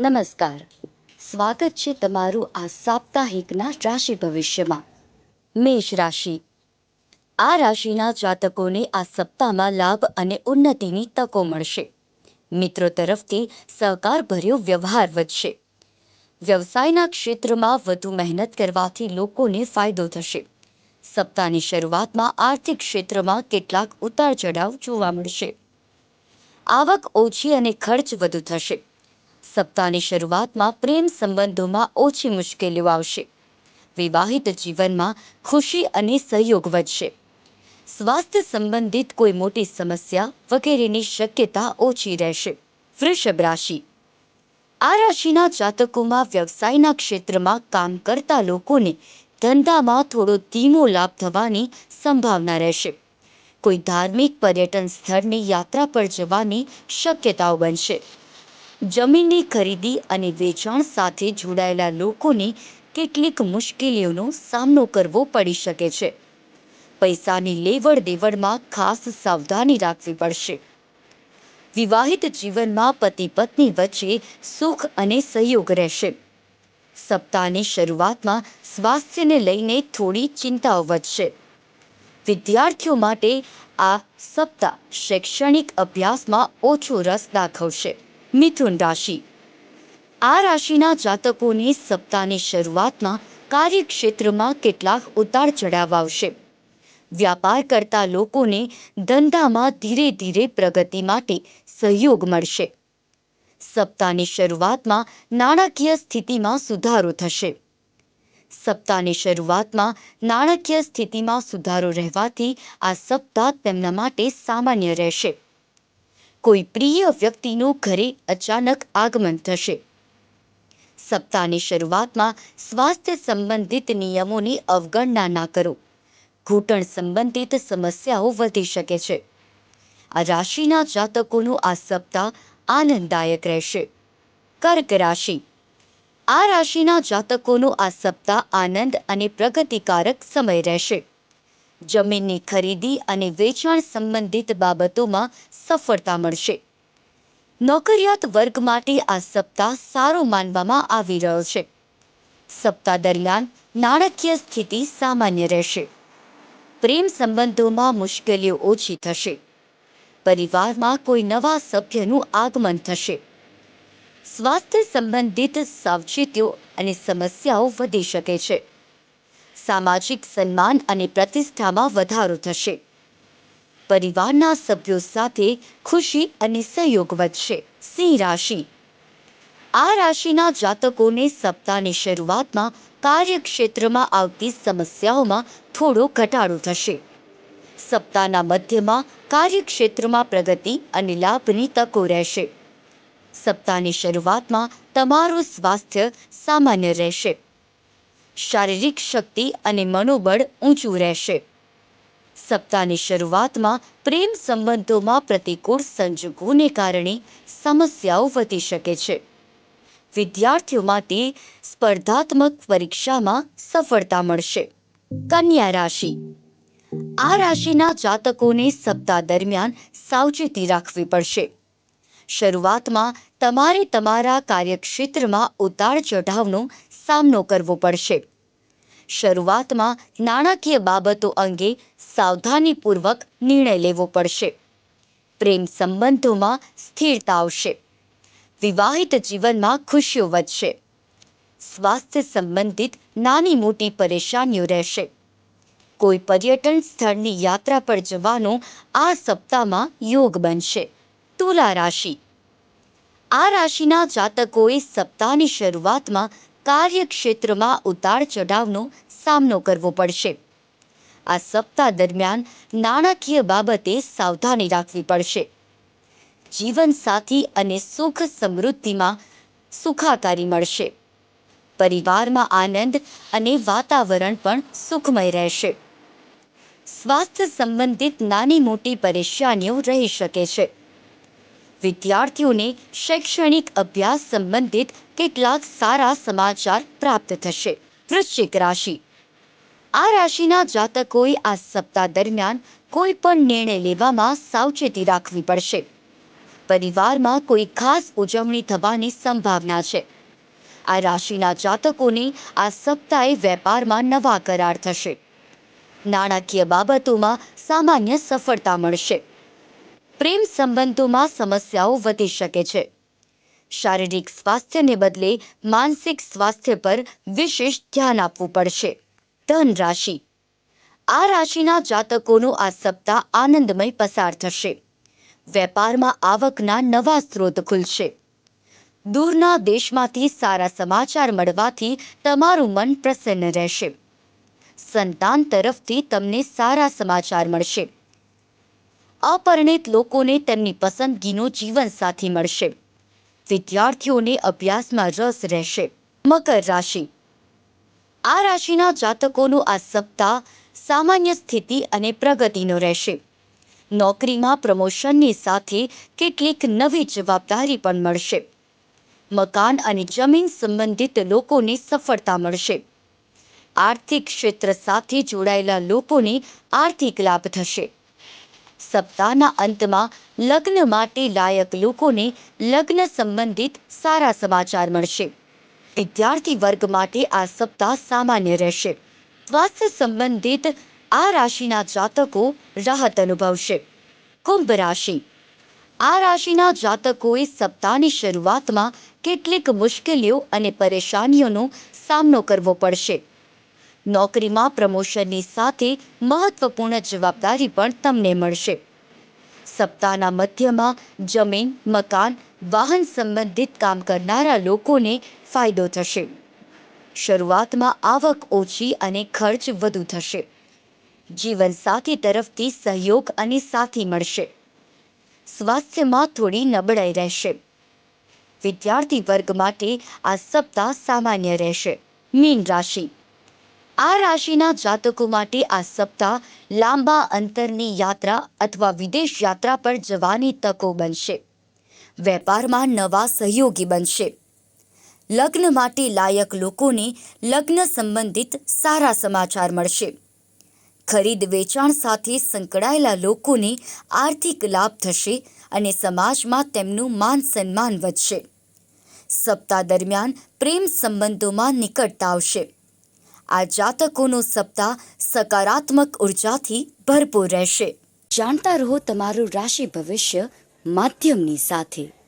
નમસ્કાર. સ્વાગત છે તમારું આ સાપ્તાહિકના રાશિ ભવિષ્યમાં. મેષ રાશિ. આ રાશિના જાતકોને આ સપ્તાહમાં લાભ અને ઉન્નતિની તકો મળશે. મિત્રો તરફથી સહકારભર્યો વ્યવહાર વધશે. વ્યવસાયના ક્ષેત્રમાં વધુ મહેનત કરવાથી લોકોને ફાયદો થશે. સપ્તાહની શરૂઆતમાં આર્થિક ક્ષેત્રમાં કેટલાક ઉતાર ચઢાવ જોવા મળશે. આવક ઓછી અને ખર્ચ વધુ થશે. સપ્તાહની શરૂઆતમાં પ્રેમ સંબંધોમાં ઓછી મુશ્કેલીઓ આવશે. વિવાહિત જીવનમાં ખુશી અને સહયોગ વધશે. સ્વાસ્થ્ય સંબંધિત કોઈ મોટી સમસ્યા વગેરેની શક્યતા ઓછી રહેશે. વૃષભ રાશિ. આ રાશિના જાતકોમાં વ્યવસાયના ક્ષેત્રમાં કામ કરતા લોકોને ધંધામાં થોડો ધીમો લાભ થવાની સંભાવના રહેશે. કોઈ ધાર્મિક પર્યટન સ્થળની યાત્રા પર જવાની શક્યતાઓ બનશે. જમીનની ખરીદી અને વેચાણ સાથે જોડાયેલા લોકોને કેટલીક મુશ્કેલીઓનો સામનો કરવો પડી શકે છે. પૈસાની લેવડ દેવડમાં ખાસ સાવધાની રાખવી પડશે. વિવાહિત જીવનમાં પતિ પત્ની વચ્ચે સુખ અને સહયોગ રહેશે. સપ્તાહની શરૂઆતમાં સ્વાસ્થ્યને લઈને થોડી ચિંતાઓ વધશે. વિદ્યાર્થીઓ માટે આ સપ્તાહ શૈક્ષણિક અભ્યાસમાં ઓછો રસ દાખવશે. મિથુન રાશિ. આ રાશિના જાતકોને સપ્તાહની શરૂઆતમાં કાર્યક્ષેત્રમાં કેટલાક ઉતાર ચઢાવ આવશે. વ્યાપાર કરતા લોકોને ધંધામાં ધીરે ધીરે પ્રગતિ માટે સહયોગ મળશે. સપ્તાહની શરૂઆતમાં નાણાકીય સ્થિતિમાં સુધારો થશે. સપ્તાહની શરૂઆતમાં નાણાકીય સ્થિતિમાં સુધારો રહેવાથી આ સપ્તાહ તેમના માટે સામાન્ય રહેશે. કોઈ પ્રિય વ્યક્તિનું ઘરે અચાનક આગમન થશે. સપ્તાહની શરૂઆતમાં સ્વાસ્થ્ય સંબંધિત નિયમોની અવગણના ના કરો. ઘૂંટણ સંબંધિત સમસ્યાઓ વધી શકે છે. આ રાશિના જાતકોનું આ સપ્તાહ આનંદદાયક રહેશે. કર્ક રાશિ. આ રાશિના જાતકોનો આ સપ્તાહ આનંદ અને પ્રગતિકારક સમય રહેશે. જમીનની ખરીદી અને વેચાણ સંબંધિત બાબતોમાં સફળતા મળશે. નોકરિયાત વર્ગ માટે આ સપ્તાહ સારો માનવામાં આવી રહ્યો છે. સપ્તાહ દરમિયાન નાણાકીય સ્થિતિ સામાન્ય રહેશે. પ્રેમ સંબંધોમાં મુશ્કેલીઓ ઓછી થશે. પરિવારમાં કોઈ નવા સભ્યનું આગમન થશે. સ્વાસ્થ્ય સંબંધિત સાવચેતીઓ અને સમસ્યાઓ વધી શકે છે. સામાજિક સન્માન અને પ્રતિષ્ઠામાં વધારો થશે. પરિવારના સભ્યો સાથે ખુશી અને સહયોગ વધશે. સિંહ રાશિ. આ રાશિના જાતકોને સપ્તાહની શરૂઆતમાં કાર્યક્ષેત્રમાં આવતી સમસ્યાઓમાં થોડો ઘટાડો થશે. સપ્તાહના મધ્યમાં કાર્યક્ષેત્રમાં પ્રગતિ અને લાભની તકો રહેશે. સપ્તાહની શરૂઆતમાં તમારું સ્વાસ્થ્ય સામાન્ય રહેશે. શારીરિક શક્તિ અને મનોબળ ઊંચું રહેશે. સપ્તાહની શરૂઆતમાં પ્રેમ સંબંધોમાં પ્રતિકૂળ સંજોગોને કારણે સમસ્યાઓ વધી શકે છે. વિદ્યાર્થીઓ માટે સ્પર્ધાત્મક પરીક્ષામાં સફળતા મળશે. કન્યા રાશિ. આ રાશિના જાતકોને સપ્તાહ દરમિયાન સાવચેતી રાખવી પડશે. શરૂઆતમાં તમારે તમારા કાર્યક્ષેત્રમાં ઉતાર ચઢાવનો સામનો કરવો પડશે. શરૂઆતમાં નાણાકીય બાબતો અંગે સાવધાનીપૂર્વક નિર્ણય લેવો પડશે. પ્રેમ સંબંધોમાં સ્થિરતા આવશે. વિવાહિત જીવનમાં ખુશીઓ વધશે. સ્વાસ્થ્ય સંબંધિત નાની મોટી પરેશાનીઓ રહેશે. કોઈ પર્યટન સ્થળની યાત્રા પર જવાનો આ સપ્તાહમાં યોગ બનશે. તુલા રાશિ. આ રાશિના જાતકોએ સપ્તાહની શરૂઆતમાં કાર્યક્ષેત્રમાં ઉતાર ચઢાવનો સામનો કરવો પડશે. આ સપ્તાહ દરમિયાન નાણાકીય બાબતે સાવધાની રાખવી પડશે. જીવનસાથી અને સુખ સમૃદ્ધિમાં સુખાકારી મળશે. પરિવારમાં આનંદ અને વાતાવરણ પણ સુખમય રહેશે. સ્વાસ્થ્ય સંબંધિત નાની મોટી પરેશાનીઓ રહી શકે છે. વિદ્યાર્થીઓને શૈક્ષણિક અભ્યાસ સંબંધિત કેટલાક સારા સમાચાર પ્રાપ્ત થશે. વૃશ્ચિક રાશિ. આ રાશિના જાતકોએ આ સપ્તાહ દરમિયાન કોઈ પણ નિર્ણય લેવામાં સાવચેતી રાખવી પડશે. પરિવારમાં કોઈ ખાસ ઉજવણી થવાની સંભાવના છે. આ રાશિના જાતકોને આ સપ્તાહે વેપારમાં નવા કરાર થશે. નાણાકીય બાબતોમાં સામાન્ય સફળતા મળશે. પ્રેમ સંબંધોમાં સમસ્યાઓ વધી શકે છે. શારીરિક સ્વાસ્થ્યને બદલે માનસિક સ્વાસ્થ્ય પર વિશેષ ધ્યાન આપવું પડશે. ધન રાશિ. આ રાશિના જાતકોનો આ સપ્તાહ આનંદમય પસાર થશે. વેપારમાં આવકના નવા સ્ત્રોત ખુલશે. દૂરના દેશમાંથી સારા સમાચાર મળવાથી તમારું મન પ્રસન્ન રહેશે. સંતાન તરફથી તમને સારા સમાચાર મળશે. અપરિણિત લોકોને તેમની પસંદગીનો જીવનસાથી મળશે. વિદ્યાર્થીઓને અભ્યાસમાં રસ રહેશે. મકર રાશિ. આ રાશિના જાતકોનું આ સપ્તાહ સામાન્ય સ્થિતિ અને પ્રગતિનો રહેશે. નોકરીમાં પ્રમોશનની સાથે કેટલીક નવી જવાબદારી પણ મળશે. મકાન અને જમીન સંબંધિત લોકોને સફળતા મળશે. આર્થિક ક્ષેત્ર સાથે જોડાયેલા લોકોને આર્થિક લાભ થશે. સપ્તાહના અંતમાં લગ્ન માટે લાયક લોકોને લગ્ન સંબંધિત સારા સમાચાર મળશે. વિદ્યાર્થી વર્ગ માટે આ સપ્તાહ સામાન્ય રહેશે. સ્વાસ્થ્ય સંબંધિત આ રાશિના જાતકો રાહત અનુભવશે. કુંભ રાશિ. આ રાશિના જાતકોએ સપ્તાહની શરૂઆતમાં કેટલીક મુશ્કેલીઓ અને પરેશાનીઓનો સામનો કરવો પડશે. નોકરીમાં પ્રમોશનની સાથે મહત્વપૂર્ણ જવાબદારી પણ તમને મળશે. સપ્તાહના મધ્યમાં જમીન, મકાન, વાહન સંબંધિત કામ કરનારા લોકોને ફાયદો થશે. શરૂઆતમાં આવક ઓછી અને ખર્ચ વધુ થશે. જીવનસાથી તરફથી સહયોગ અને સાથી મળશે. સ્વાસ્થ્યમાં થોડી નબળાઈ રહેશે. વિદ્યાર્થી વર્ગ માટે આ સપ્તાહ સામાન્ય રહેશે. મીન રાશિ. આ રાશિના જાતકો માટે આ સપ્તાહ લાંબા અંતરની યાત્રા અથવા વિદેશ યાત્રા પર જવાની તકો બનશે. વેપારમાં નવા સહયોગી બનશે. લગ્ન માટે લાયક લોકોને લગ્ન સંબંધિત સારા સમાચાર મળશે. ખરીદ વેચાણ સાથે સંકળાયેલા લોકોને આર્થિક લાભ થશે અને સમાજમાં તેમનું માન સન્માન વધશે. સપ્તાહ દરમિયાન પ્રેમ સંબંધોમાં નિકટતા આવશે. આ જાતકોનો સપ્તાહ સકારાત્મક ઉર્જાથી ભરપૂર રહેશે. જાણતા રહો તમારું રાશિ ભવિષ્ય માધ્યમની સાથે.